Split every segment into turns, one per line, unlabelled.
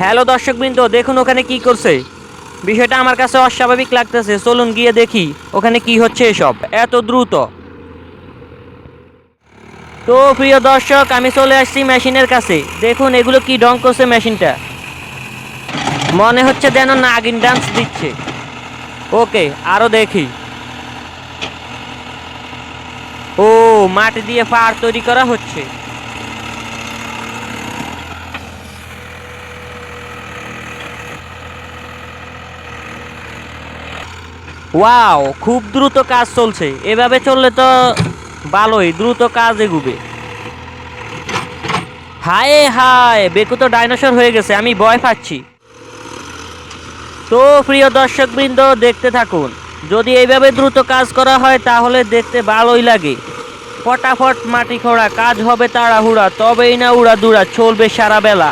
Hello দর্শকবৃন্দ, দেখুন ওখানে কি করছে। বিষয়টা আমার কাছে অস্বাভাবিক লাগতেছে, চলুন গিয়ে দেখি ওখানে কি হচ্ছে এসব। এত দ্রুত। তো প্রিয় দর্শক, আমি চলে আসছি মেশিনের কাছে। দেখুন, এগুলো কি ডং করছে মেশিনটা। মনে হচ্ছে যেন নাগিন ডান্স দিচ্ছে। ওকে, আরও দেখি। ও, মাটি দিয়ে পার তৈরি করা হচ্ছে। ওয়াও খুব দ্রুত কাজ চলছে। এভাবে চললে তো ভালোই, দ্রুত কাজ এগুবে। হায় হায়, বেকু তো ডাইনোসর হয়ে গেছে, আমি ভয় পাচ্ছি। তো প্রিয় দর্শকবৃন্দ, দেখতে থাকুন। যদি এইভাবে দ্রুত কাজ করা হয়, তাহলে দেখতে ভালোই লাগে। ফটাফট মাটি খোঁড়া, কাজ হবে তাড়াহুড়া, তবেই না উড়া দুরা চলবে সারা বেলা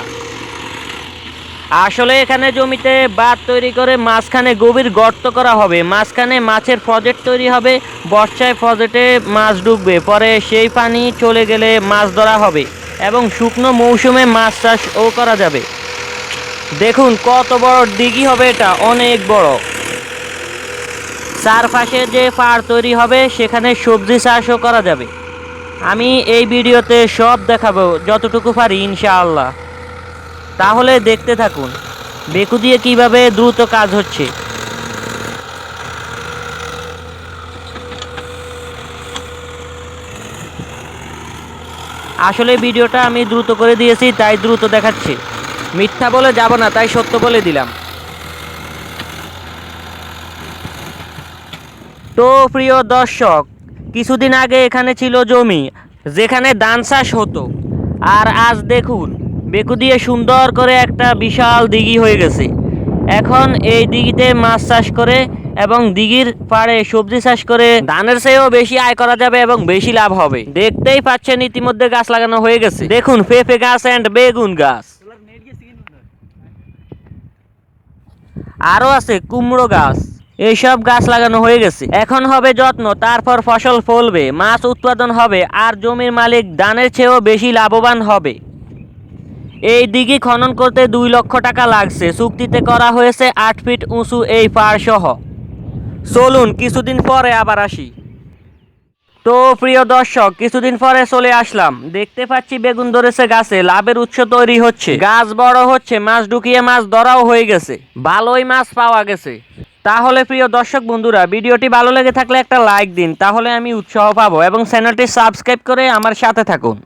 আসলে এখানে জমিতে বাঁধ তৈরি করে মাঝখানে গভীর গর্ত করা হবে। মাঝখানে মাছের ফজেট তৈরি হবে, বর্ষায় ফজেটে মাছ ঢুকবে পরে সেই পানি চলে গেলে মাছ ধরা হবে এবং শুকনো মৌসুমে মাছ চাষও করা যাবে। দেখুন কত বড় দিঘি হবে এটা, অনেক বড়। চারপাশে যে পাড় তৈরি হবে, সেখানে সবজি চাষও করা যাবে। আমি এই ভিডিওতে সব দেখাবো, যতটুকু পারি, ইনশাআল্লাহ। তাহলে দেখতে থাকুন, বেকু দিয়ে কীভাবে দ্রুত কাজ হচ্ছে। আসলে ভিডিওটা আমি দ্রুত করে দিয়েছি, তাই দ্রুত দেখাচ্ছি। মিথ্যা বলে যাব না, তাই সত্য বলে দিলাম। তো প্রিয় দর্শক, কিছুদিন আগে এখানে ছিল জমি, যেখানে ধান চাষ হতো। আর আজ দেখুন বেকু দিয়ে সুন্দর করে একটা বিশাল দিঘি হয়ে গেছে। এখন এই দিঘিতে মাছ চাষ করে এবং দিঘির পাড়ে সবজি চাষ করে ধানের চেয়েও বেশি আয় করা যাবে এবং বেশি লাভ হবে। দেখতেই পাচ্ছেন ইতিমধ্যে গাছ লাগানো হয়ে গেছে। দেখুন, পেঁপে গাছ অ্যান্ড বেগুন গাছ। আরও আছে কুমড়ো গাছ। এইসব গাছ লাগানো হয়ে গেছে। এখন হবে যত্ন, তারপর ফসল ফলবে, মাছ উৎপাদন হবে, আর জমির মালিক ধানের চেয়েও বেশি লাভবান হবে। এই দিঘি খনন করতে দুই লক্ষ টাকা লাগছে। চুক্তিতে করা হয়েছে আট ফিট উঁচু এই পাড় সহ চলুন, কিছুদিন পরে আবার আসি। তো প্রিয় দর্শক, কিছুদিন পরে চলে আসলাম। দেখতে পাচ্ছি বেগুন ধরেছে গাছে, লাভের উৎস তৈরি হচ্ছে। গাছ বড় হচ্ছে, মাছ ঢুকিয়ে মাছ ধরাও হয়ে গেছে। ভালোই মাছ পাওয়া গেছে। তাহলে প্রিয় দর্শক বন্ধুরা, ভিডিওটি ভালো লেগে থাকলে একটা লাইক দিন। তাহলে আমি উৎসাহ পাবো এবং চ্যানেলটি সাবস্ক্রাইব করে আমার সাথে থাকুন।